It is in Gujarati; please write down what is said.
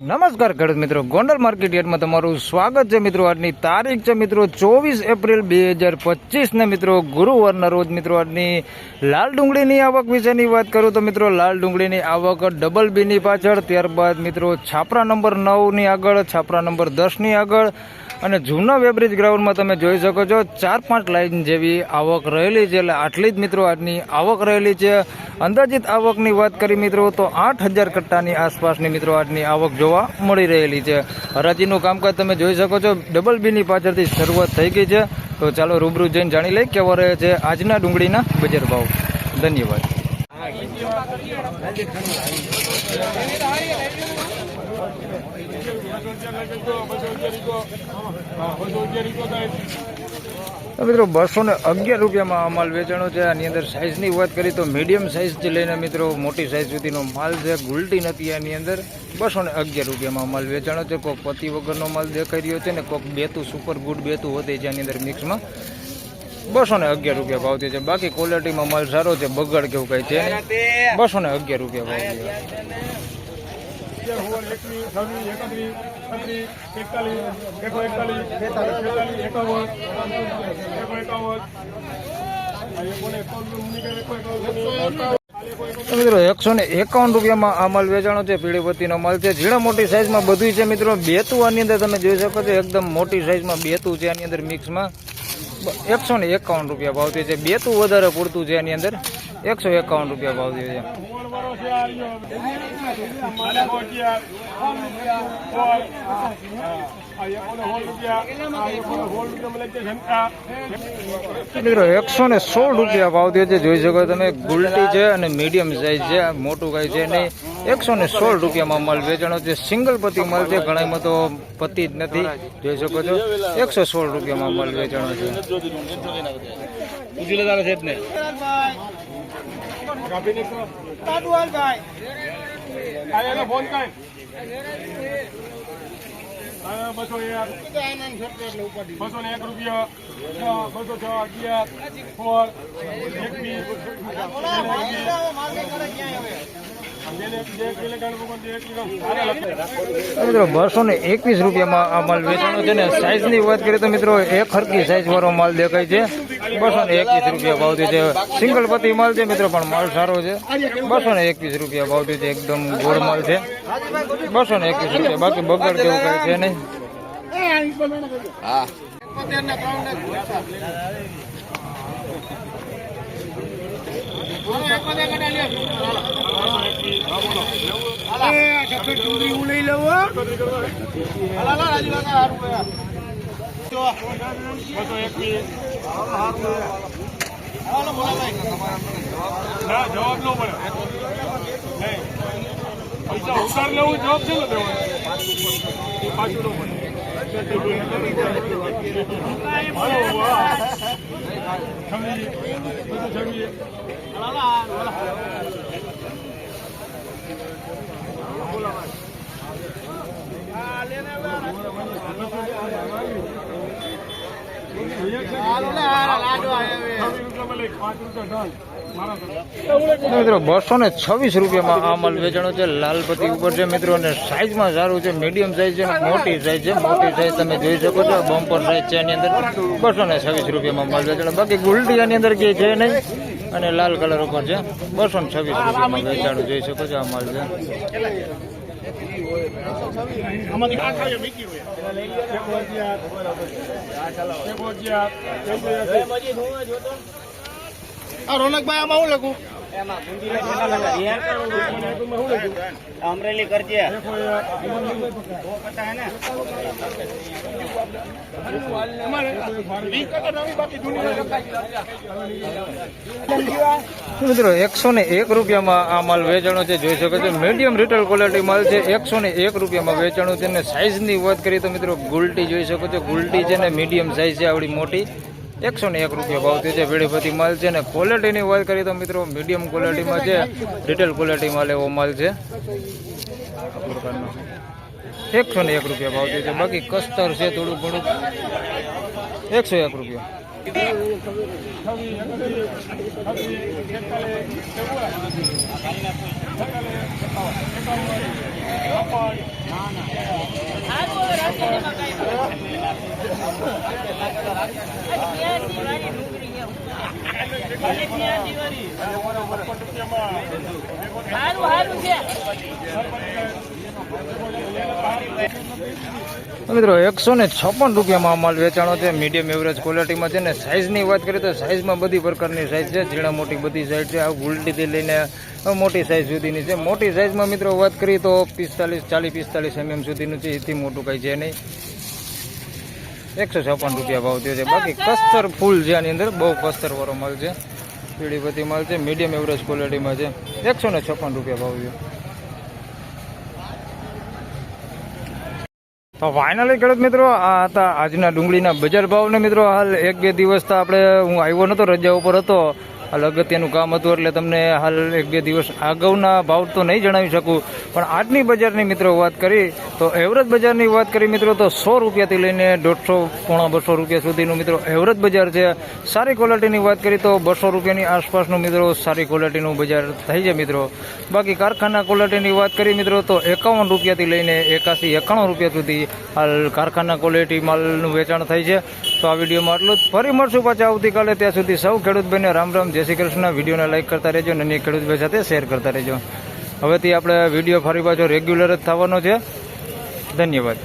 નમસ્કાર ખેડૂત મિત્રો. ગોંડલ માર્કેટ યાર્ડમાં તમારું સ્વાગત છે મિત્રો. આજની તારીખ છે મિત્રો ચોવીસ એપ્રિલ બે હજાર પચીસને મિત્રો ગુરુવારના રોજ મિત્રો આજની લાલ ડુંગળીની આવક વિશેની વાત કરું તો મિત્રો લાલ ડુંગળીની આવક ડબલ બીની પાછળ. ત્યારબાદ મિત્રો છાપરા નંબર નવની આગળ, છાપરા નંબર દસની આગળ અને જૂના વેબ્રિજ ગ્રાઉન્ડમાં તમે જોઈ શકો છો, ચાર પાંચ લાઇન જેવી આવક રહેલી છે. એટલે આટલી જ મિત્રો આજની આવક રહેલી છે. અંદાજિત આવકની વાત કરી મિત્રો, તો આઠ હજાર કટ્ટાની આસપાસની મિત્રો આજની આવક જોવા મળી રહેલી છે. હરાજીનું કામકાજ તમે જોઈ શકો છો. ડબલ બીની પાછળથી શરૂઆત થઈ ગઈ છે. તો ચાલો રૂબરૂ જઈને જાણી લઈ કેવા રહે છે આજના ડુંગળીના બજાર ભાવ. ધન્યવાદ. મિત્રો બસો ને અગિયાર રૂપિયામાં આ માલ વેચાણો છે. આની અંદર સાઇઝની વાત કરીએ તો મીડિયમ સાઇઝથી લઈને મિત્રો મોટી સાઇઝ સુધીનો માલ છે. ગુલટી નથી આની અંદર. બસો ને અગિયાર રૂપિયામાં માલ વેચાણો છે. કોઈક પતિ વગરનો માલ દેખાઈ રહ્યો છે ને કોઈક બેતું સુપર ગુડ બેતું હોતી છે આની અંદર મિક્સમાં બસો ને અગિયાર રૂપિયા ભાવતી છે. બાકી ક્વોલિટીમાં માલ સારો છે. બગડ કેવું કઈ છે બસો ને અગિયાર રૂપિયા ભાવ મિત્રો એકસો ને એકાવન રૂપિયામાં આ માલ વેચાણો છે પીળીપત્તીનો માલ છે. ઝીણા મોટી સાઇઝમાં બધું છે મિત્રો. બેતું આની અંદર તમે જોઈ શકો છો, એકદમ મોટી સાઇઝમાં બેતું છે આની અંદર મિક્સમાં એકસો ને એકાવન રૂપિયા ભાવતી છે. બેતું વધારે પૂરતું છે આની અંદર. એકસો એકાવન રૂપિયા છે. જનતા મિત્રો, એકસો ને સોળ રૂપિયા ભાવ દે છે જોઈ શકો તમે. ગુલટી છે અને મીડિયમ સાઈઝ છે. મોટું કાંઈ છે નહીં. એકસો ને સોળ રૂપિયામાં માલ વેચાણો છે. સિંગલ પતિ માલ છે. ઘણામાં તો પતિ જ નથી. જોઈ શકો છો. એકસો સોળ રૂપિયામાં માલ વેચાણો છે. આ એનો ફોન કાંઈ બસો એક બસો ને એક રૂપિયા બસો છ અગિયાર સોળ એકવીસ મિત્રો બસો ને એકવીસ રૂપિયામાં આ માલ વેચાણો છે ને સાઇઝની વાત કરીએ તો મિત્રો, એક હરકી સાઇઝવાળો માલ દેખાય છે. બસો ને એકવીસ રૂપિયા ભાવથી છે. સિંગલ પતિ માલ છે મિત્રો, પણ માલ સારો છે. બસો ને એકવીસ રૂપિયા ભાવથી છે, એકદમ ગોળ માલ છે. બસો ને એકવીસ રૂપિયા, બાકી બગડ કેવું કાંઈ છે નહીં. બસો એકવીસ ના જવાબ નો મળે પૈસા ઉધાર લેવું જવાબ છે ને દેવાનો મળે મિત્રો, બસો ને છવ્વીસ રૂપિયામાં આ માલ વેચાણો છે. લાલપતિ ઉપર છે મિત્રો, અને સાઈઝમાં સારું છે. મીડિયમ સાઈઝ છે મોટી સાઈઝ છે. મોટી સાઈઝ તમે જોઈ શકો છો. બમ્પર સાઈઝ છે એની અંદર બસો ને છવ્વીસ રૂપિયામાં માલ વેચાણો. બાકી ગુલટી આની અંદર કે છે નહીં? અને લાલ કલર ઉપર છે. બસો ને છવ્વીસ રૂપિયામાં વેચાણું જોઈ શકો છો આ માલ છે. રોનકભાઈ આમાં હું લખું? અમરેલી કરજે. મિત્રો, એકસો ને એક રૂપિયામાં આ માલ વેચાણો છે. જોઈ શકો છો મીડિયમ રિટેલ ક્વોલિટી માલ છે. એકસો ને એક રૂપિયામાં વેચાણું છે. ને સાઇઝની વાત કરીએ તો મિત્રો, ગુલટી જોઈ શકો છો. ગુલટી છે ને મીડિયમ સાઇઝ છે, આવડી મોટી. એકસો ને એક રૂપિયા ભાવ થયો છે વેડીપતિ માલ છે. અને ક્વોલિટીની વાત કરીએ તો મિત્રો મીડિયમ ક્વોલિટીમાં છે. રિટેલ ક્વોલિટી માલ એવો માલ છે. આ પ્રકારનો એકસો ને એક રૂપિયા ભાવ છે બાકી કસ્તર છે થોડું ઘણું. એકસો એક રૂપિયા. સારું સારું છે. મિત્રો, એકસો ને છપ્પન રૂપિયામાં માલ વેચાણો છે મીડિયમ એવરેજ ક્વોલિટીમાં છે ને સાઇઝની વાત કરીએ તો સાઇઝમાં બધી પ્રકારની સાઇઝ છે. ઝીણા મોટી બધી સાઇઝ છે. આ ગુલટીથી લઈને મોટી સાઇઝ સુધીની છે. મોટી સાઇઝમાં મિત્રો વાત કરીએ તો પિસ્તાલીસ, ચાલીસ, પિસ્તાલીસ એમએમ સુધીનું છે. એથી મોટું કંઈ છે નહીં. એકસો છપ્પન રૂપિયા ભાવ થયો છે. બાકી કસ્તર ફૂલ છે આની અંદર. બહુ કસ્તરવાળો માલ છે. પીળી બધી માલ છે. મીડિયમ એવરેજ ક્વોલિટીમાં છે. એકસો ને છપ્પન રૂપિયા ભાવ છે તો ફાઇનલી ખેડૂત મિત્રો, આ હતા આજના ડુંગળીના બજાર ભાવને મિત્રો, હાલ એક બે દિવસ તો આપણે હું આવ્યો નહોતો રજા ઉપર હતો. હાલ અગત્યનું કામ હતું એટલે તમને હાલ એક બે દિવસ અગાઉના ભાવ તો નહીં જણાવી શકું. પણ આજની બજારની મિત્રો વાત કરી, તો એવરેજ બજારની વાત કરી મિત્રો, તો સો રૂપિયાથી લઈને દોઢસો, પોણા બસો રૂપિયા સુધીનું મિત્રો એવરેજ બજાર છે. સારી ક્વોલિટીની વાત કરી તો બસો રૂપિયાની આસપાસનું મિત્રો સારી ક્વોલિટીનું બજાર થઈ છે મિત્રો. બાકી કારખાના ક્વોલિટીની વાત કરી મિત્રો, તો એકાવન રૂપિયાથી લઈને એકાસી, એકાણું રૂપિયા સુધી હાલ કારખાના ક્વોલિટી માલનું વેચાણ થાય છે. તો આ વિડીયોમાં આટલું જ. ફરી મળશું પાછા આવતીકાલે. ત્યાં સુધી સૌ ખેડૂત ભાઈને રામ રામ. જય શ્રી કૃષ્ણ. વિડીયોને લાઈક કરતા રહેજો અને ખેડૂત ભાઈ સાથે શેર કરતા રહેજો. હવેથી આપણે વીડિયો ફરી પાછો રેગ્યુલર જ થવાનો છે. ધન્યવાદ.